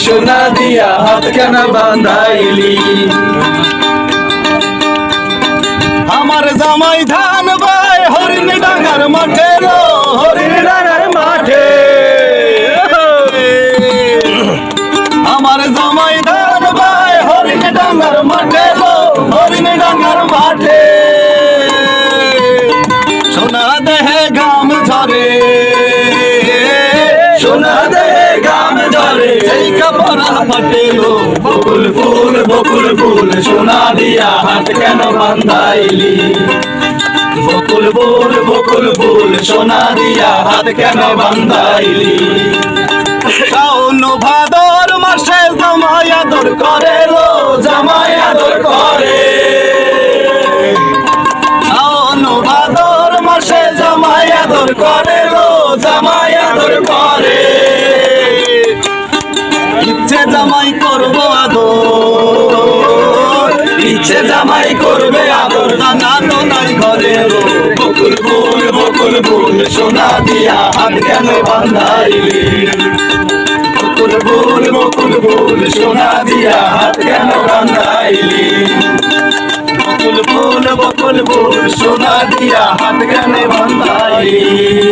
দিয়া হাত কেন বান্ধাইলি আমার জামাই ধান ভাই হরিণ ডাঙ্গার মাঠে হরিণ ডাঙার মাঠে। আমার জামাই ধান ভাই হরিণ ডাঙ্গার মাঠে হরিণ ডাঙ্গার মাঠে। সোনা দেহে গাম ঝরে। সোনা দে গাম ধরে এই কাপড় ফাটে লো বকুল ফুল বকুল ফুল সোনা দিয়া হাত কেন বান্ধাইলি? বকুল ফুল বকুল ফুল সোনা দিয়া হাত কেন বান্ধাইলি? শাওন ভাদর মাসে জামাই আদর করে লো জামাই আদর করে। শাওন ভাদর মাসে জামাই আদর করে লো জামাই আদর করে। ইচ্ছে জামাই করবে আদর, নানা নাই ঘরে বকুল ফুল বকুল ফুল, সোনা দিয়া হাত কেন বান্ধাইলি? বকুল ফুল বকুল ফুল, সোনা দিয়া হাত কেন বান্ধাইলি? বকুল ফুল বকুল ফুল, সোনা দিয়া হাত কেন বান্ধাইলি?